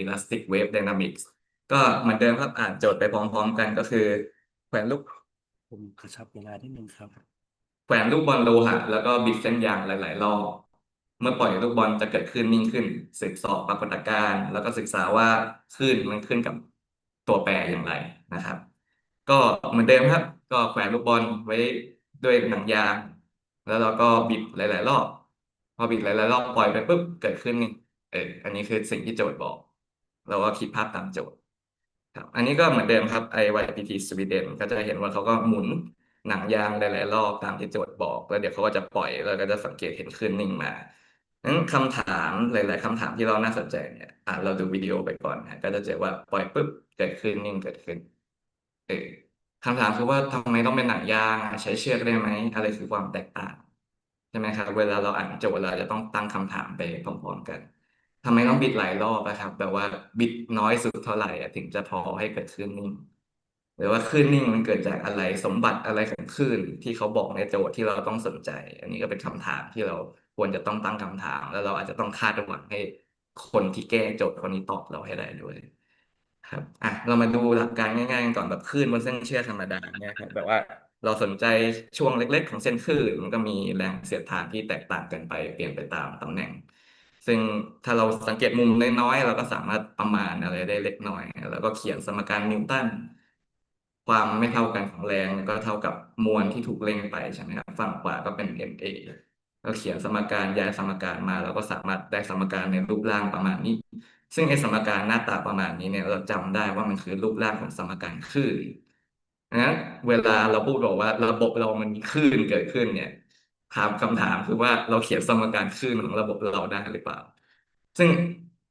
Elastic Wave Dynamics ก็เหมือนเดิมครับอ่านโจทย์ไปพร้อมๆกันก็คือแขวนลูกผมกระชับเวลานิดนึงครับ แขวนลูกบอลโลหะแล้วก็บิดเส้นยางหลาย ๆ รอบเมื่อปล่อยลูกบอลจะเกิดขึ้นนิ่งขึ้นศึกษอบปรากฏการณ์แล้วก็ศึกษาว่าคลื่นมันขึ้นกับตัวแปรอย่างไรนะครับ ก็เหมือนเดิมครับ ก็แขวนลูกบอลไว้ด้วยหนังยาง แล้วเราก็บิดหลาย ๆ รอบ พอบิดหลาย ๆ รอบปล่อยไปปุ๊บเกิดขึ้นนี่เอออันนี้คือสิ่งที่โจทย์บอก เราก็คิดภาพตามโจทย์ครับอันนี้ก็เหมือนเดิมครับ IYPT สวีเดนก็จะเห็นว่าเขาก็หมุนหนังยางหลายๆรอบตามที่โจทย์บอก แล้วเดี๋ยวเขาก็จะปล่อยแล้วก็จะสังเกตเห็นคลื่นนิ่งมานั้นคำถามหลาย ๆคำถามที่เราน่าสนใจเนี่ยอะเราดูวิดีโอไปก่อนนะก็จะเจอว่าปล่อยปุ๊บเกิดขึ้นนิ่งเกิดขึ้นเออคำถามคือว่าทำไมต้องเป็นหนังยางใช้เชือกได้ไหมอะไรคือความแตกต่างใช่ไหมครับเวลาเราอ่านโจทย์เราจะต้องตั้งคำถามไปพร้อมๆกัน ทำไมต้องบิดหลายรอบนะครับ แบบว่าบิดน้อยสุดเท่าไหร่อะถึงจะพอให้เกิดคลื่นนิ่ง หรือว่าคลื่นนิ่งมันเกิดจากอะไรสมบัติอะไรของคลื่นที่เขาบอกในโจทย์ที่เราต้องสนใจ อันนี้ก็เป็นคำถามที่เราควรจะต้องตั้งคำถาม แล้วเราอาจจะต้องคาดหวังให้คนที่แก้โจทย์คนนี้ตอบเราให้ได้ด้วย ครับอะเรามาดูหลักการง่ายๆกันก่อนแบบคลื่นบนเส้นเชือกธรรมดาเนี่ยครับแบบว่าเราสนใจช่วงเล็ก ๆ ของเส้นคลื่นมันก็มีแรงเสียดทานที่แตกต่างกันไป เปลี่ยนไปตามตำแหน่ง ซึ่งถ้าเราสังเกตมุมน้อยๆเราก็สามารถประมาณอะไรได้เล็กน้อย แล้วก็เขียนสมการนิวตันความไม่เท่ากันของแรงก็เท่ากับมวลที่ถูกเร่งไปใช่ไหมครับฝั่งขวาก็เป็น ma ก็เขียนสมการย้ายสมการมาเราก็สามารถได้สมการในรูปร่างประมาณนี้ ซึ่งไอ้สมการหน้าตาประมาณนี้เนี่ยเราจำได้ว่ามันคือรูปร่างของสมการคลื่นงั้นเวลาเราพูดบอกว่าระบบเรามันมีคลื่นเกิดขึ้นเนี่ย ถามคำถามคือว่าเราเขียนสมการคลื่นของระบบเราได้หรือเปล่า ซึ่ง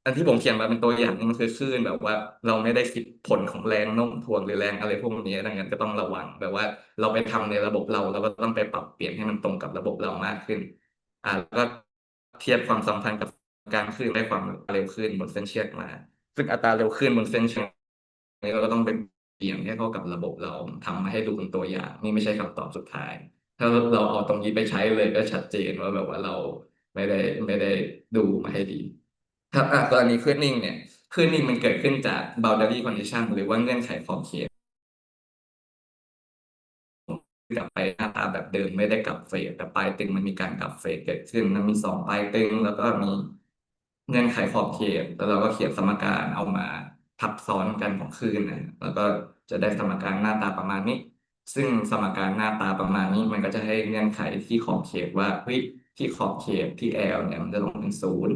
อันที่ผมเขียนมาเป็นตัวอย่างมันคือคลื่นแบบว่า เราไม่ได้คิดผลของแรงโน้มถ่วงหรือแรงอะไรพวกนี้ดังนั้นก็ต้องระวังแบบว่า เราไปทำในระบบเราเราก็ต้องไปปรับเปลี่ยนให้มันตรงกับระบบเรามากขึ้น อ่าแล้วก็เทียบความสัมพันธ์กับการคลื่นได้ความเร็วขึ้นบนเส้นเชือกมา ซึ่งอัตราเร็วขึ้นบนเส้นเชือกนี้เราก็ต้องไปเปลี่ยนให้เข้ากับระบบเราทำมาให้ดูเป็นตัวอย่าง นี่ไม่ใช่คำตอบสุดท้าย ถ้าเราเอาตรงนี้ไปใช้เลยก็ชัดเจนว่าแบบว่าเราไม่ได้ไม่ได้ดูมาให้ดีถ้าอะกรณีคลื่นนิ่งเนี่ยคลื่นนิ่งมันเกิดขึ้นจาก boundary condition หรือว่าเงื่อนไขขอบเขตกลับไปหน้าตาแบบเดิมไม่ได้กลับเฟสแต่ปลายตึงมันมีการกลับเฟสเกิดขึ้นมันมีสองปลายตึงแล้วก็มีเงื่อนไขขอบเขตแล้วเราก็เขียนสมการเอามาทับซ้อนกันของคลื่นนะแล้วก็จะได้สมการหน้าตาประมาณนี้ ซึ่งสมการหน้าตาประมาณนี้มันก็จะให้เงื่อนไขที่ขอบเขตว่าเฮ้ยที่ขอบเขตที่ L เนี่ยมันจะต้องเป็นศูนย์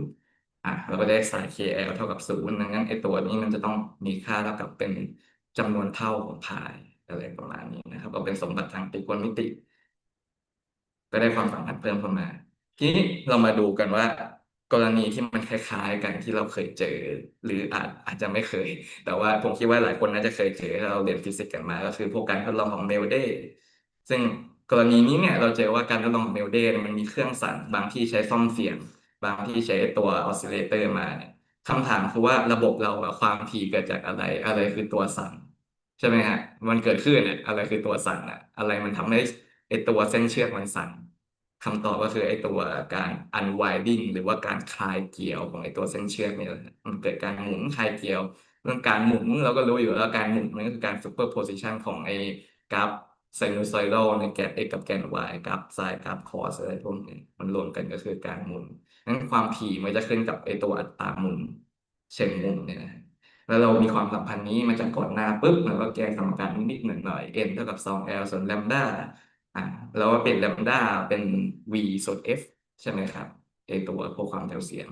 อะเราก็ได้สาย KL เท่ากับศูนย์ดังนั้นไอตัวนี้มันจะต้องมีค่าเท่ากับเป็นจำนวนเท่าของพายอะไรประมาณนี้นะครับ ก็เป็นสมบัติทางตรีโกณมิติ ก็ได้ความสัมพันธ์เพิ่มเข้ามา ทีนี้เรามาดูกันว่า กรณีที่มันคล้ายๆกันที่เราเคยเจอ หรืออาจอาจจะไม่เคย แต่ว่าผมคิดว่าหลายคนน่าจะเคยเจอเราเรียนฟิสิกส์กันมา ก็คือพวกการทดลองของเมลเดย์ซึ่งกรณีนี้เนี่ยเราเจอว่าการทดลองของเมลเดย์มันมีเครื่องสั่นบางที่ใช้ซ่อมเสียง บางที่ใช้ตัวออสซิเลเตอร์มาเนี่ยคำถามคือว่าระบบเราอะความถี่เกิดจากอะไร อะไรคือตัวสั่นใช่ไหมฮะมันเกิดขึ้นเนี่ยอะไรคือตัวสั่นอะอะไรมันทำให้ไอตัวเส้นเชือกมันสั่น คำตอบก็คือไอตัวการ unwinding หรือว่าการคลายเกี่ยวของไอตัวเส้นเชือกเนี่ยมันเกิดการหมุนคลายเกี่ยวเรื่องการหมุนเราก็รู้อยู่แล้วการหมุนมันก็คือการ superposition ของไอกราฟ sinusoidal ในแกน x กับแกน y กราฟ sin กราฟ cos อะไรพวกนี้มันรวมกันก็คือการหมุนนั้นความถี่มันจะขึ้นกับไอตัวอัตราหมุนเช่นหมุนเนี่ยนะแล้วเรามีความสัมพันธ์นี้มาจากก่อนหน้าปุ๊บแล้วก็แก้สมการนิดๆหน่อย n เท่ากับ 2l ส่วน lambda ราว่าเป็น lambda เป็น v ส่วน f ใช่ไหมครับไอตัวพวกความแถวเสียง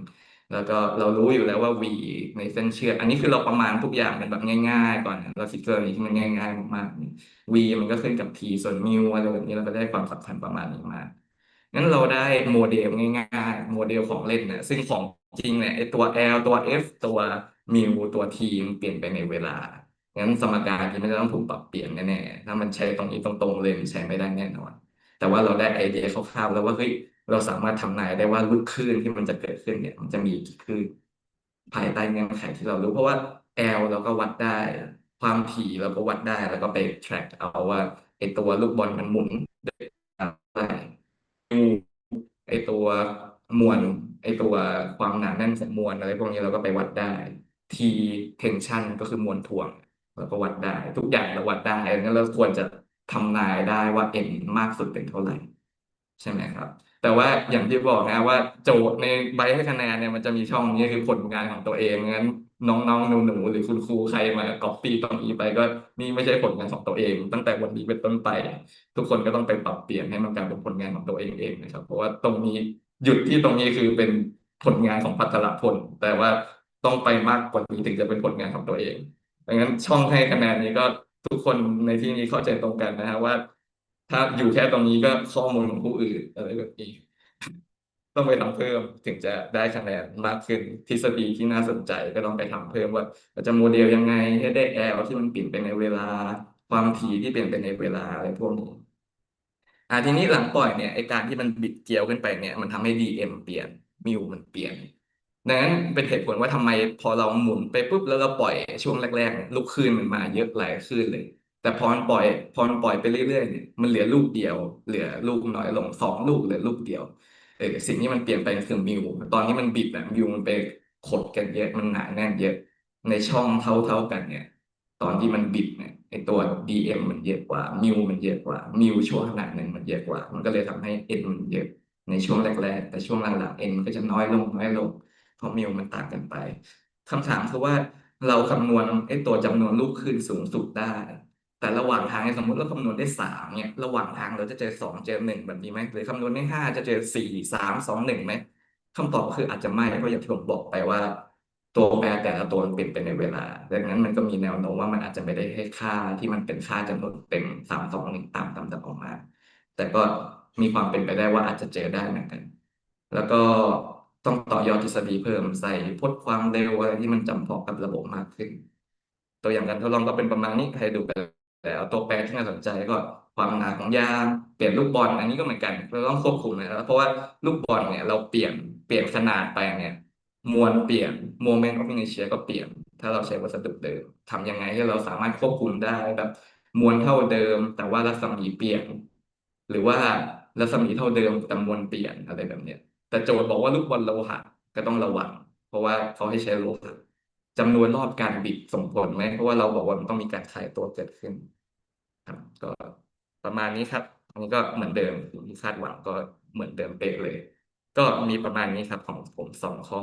แล้วก็เรารู้อยู่แล้วว่า v ในเส้นเชือกอันนี้คือเราประมาณทุกอย่างเป็นแบบง่าย ๆ ก่อน เราคิดกรณีที่มันง่าย ๆ มากๆ v มันก็ขึ้นกับ t ส่วนมิวอะไรแบบนี้เราก็ได้ความสำคัญประมาณนี้มางั้นเราได้โมเดลง่ายๆ โมเดลของเล่นนะซึ่งของจริงเนี่ยไอตัว l ตัว f ตัวมิวตัว t มันเปลี่ยนไปในเวลา งั้นสมการที่มันจะต้องถูกปรับเปลี่ยนแน่ๆถ้ามันใช้ตรงนี้ตรงๆเลยมันใช้ไม่ได้แน่นอน แต่ว่าเราได้ไอเดียคร่าวๆแล้วว่าเฮ้ยเราสามารถทำนายได้ว่าลูกคลื่นที่มันจะเกิดขึ้นเนี่ย มันจะมีกี่คลื่นภายใต้เงื่อนไขที่เรารู้ เพราะว่า L เราก็วัดได้ ความถี่เราก็วัดได้ แล้วก็ไป track เอาว่าไอตัวลูกบอลมันหมุนได้ไอตัวมวลไอตัวความหนาแน่นของมวลอะไรพวกนี้เราก็ไปวัดได้ T tension ก็คือมวลถ่วง เราก็วัดได้ ทุกอย่างเราวัดได้งั้นเราควรจะทำนายได้ว่า n มากสุดเป็นเท่าไหร่ ใช่ไหมครับ แต่ว่าอย่างที่บอกนะว่าโจทย์ในใบให้คะแนนเนี่ยมันจะมีช่องนี้คือผลงานของตัวเองงั้นน้องๆหนูๆหรือคุณครูใครมาก๊อปปี้ตรงนี้ไปก็นี่ไม่ใช่ผลงานของตัวเอง ตั้งแต่วันนี้เป็นต้นไป ทุกคนก็ต้องไปปรับเปลี่ยนให้มันกลายเป็นผลงานของตัวเองเองนะครับ เพราะว่าตรงนี้หยุดที่ตรงนี้คือเป็นผลงานของพัทรพลแต่ว่าต้องไปมากกว่านี้ถึงจะเป็นผลงานของตัวเอง ดังนั้นช่องให้คะแนนนี้ก็ทุกคนในที่นี้เข้าใจตรงกันนะฮะว่า ถ้าอยู่แค่ตรงนี้ก็ข้อมูลของผู้อื่นอะไรแบบนี้ต้องไปทำเพิ่มถึงจะได้คะแนนมากขึ้นทฤษฎีที่น่าสนใจก็ต้องไปทำเพิ่มว่าเราจะโมเดลยังไงให้ได้ L ที่มันเปลี่ยนไปในเวลา ความถี่ที่เปลี่ยนไปในเวลาอะไรพวกนี้อ่าทีนี้หลังปล่อยเนี่ยไอการที่มันบิดเกลียวขึ้นไปเนี่ย มันทำให้ DM เปลี่ยนมิวมันเปลี่ยน ดังนั้นเป็นเหตุผลว่าทำไมพอเราหมุนไปปุ๊บแล้วเราปล่อยช่วงแรกๆลูกคลื่นมันมาเยอะหลายคลื่นเลย แต่พอปล่อยพอปล่อยไปเรื่อยๆเนี่ยมันเหลือลูกเดียว เหลือลูกน้อยลงสองลูกเหลือลูกเดียวเออสิ่งที่มันเปลี่ยนไปคือมิวตอนนี้มันบิดแบบมิวมันไปขดกันเยอะมันหนาแน่นเยอะ ในช่องเท่าๆกันเนี่ย ตอนที่มันบิดเนี่ยไอตัว DM มันเยอะกว่ามิวมันเยอะกว่ามิวช่วงขนาดหนึ่งมันเยอะกว่า มันก็เลยทำให้ N มันเยอะในช่วงแรกๆ แต่ช่วงหลังๆ N มันก็จะน้อยลงน้อยลง เพราะมิวมันต่างกันไปคำถามคือว่าเราคำนวณไอ้ตัวจำนวนลูกคืนสูงสุดได้ แต่ระหว่างทางสมมติเราคำนวณได้สามเนี่ยระหว่างทางเราจะเจอสองเจอหนึ่งแบบนี้ไหมหรือคำนวณได้ห้าจะเจอสี่สามสองหนึ่งไหมคำตอบคืออาจจะไม่เพราะอย่างที่ผมบอกไปว่า ตัวแปรแต่ละตัวมันเปลี่ยนไปในเวลาดังนั้นมันก็มีแนวโน้มว่ามันอาจจะไม่ได้ให้ค่าที่มันเป็นค่าจำนวนเต็มสามสองหนึ่งตามตามตออกมา แต่ก็มีความเป็นไปได้ว่าอาจจะเจอได้เหมือนกัน แล้วก็ ต้องต่อยอดทฤษฎีเพิ่มใส่พจน์ความเร็วอะไรที่มันจำเพาะกับระบบมากขึ้น ตัวอย่างการทดลองก็เป็นประมาณนี้ให้ดูไปแล้วตัวแปรที่น่าสนใจก็ความหนาของยางเปลี่ยนลูกบอลอันนี้ก็เหมือนกันเราต้องควบคุมนะครับเพราะว่าลูกบอลเนี่ยเราเปลี่ยนเปลี่ยนขนาดไปเนี่ยมวลเปลี่ยนโมเมนต์ออฟอินเชียก็เปลี่ยน ถ้าเราใช้วัสดุเดิมทำยังไงให้เราสามารถควบคุมได้แบบมวลเท่าเดิม แต่ว่ารัศมีเปลี่ยน หรือว่ารัศมีเท่าเดิมแต่มวลเปลี่ยนอะไรแบบเนี้ย แต่โจทย์บอกว่าลูกบอลโลหะก็ต้องระวัง เพราะว่าเขาให้ใช้โลหะจำนวนรอบการบิดส่งผลไหมเพราะว่าเราบอกว่ามันต้องมีการขายตัวเกิดขึ้น ครับ ก็ประมาณนี้ครับอันนี้ก็เหมือนเดิมที่คาดหวังก็เหมือนเดิมเป๊ะเลย ก็มีประมาณนี้ครับของผมสองข้อ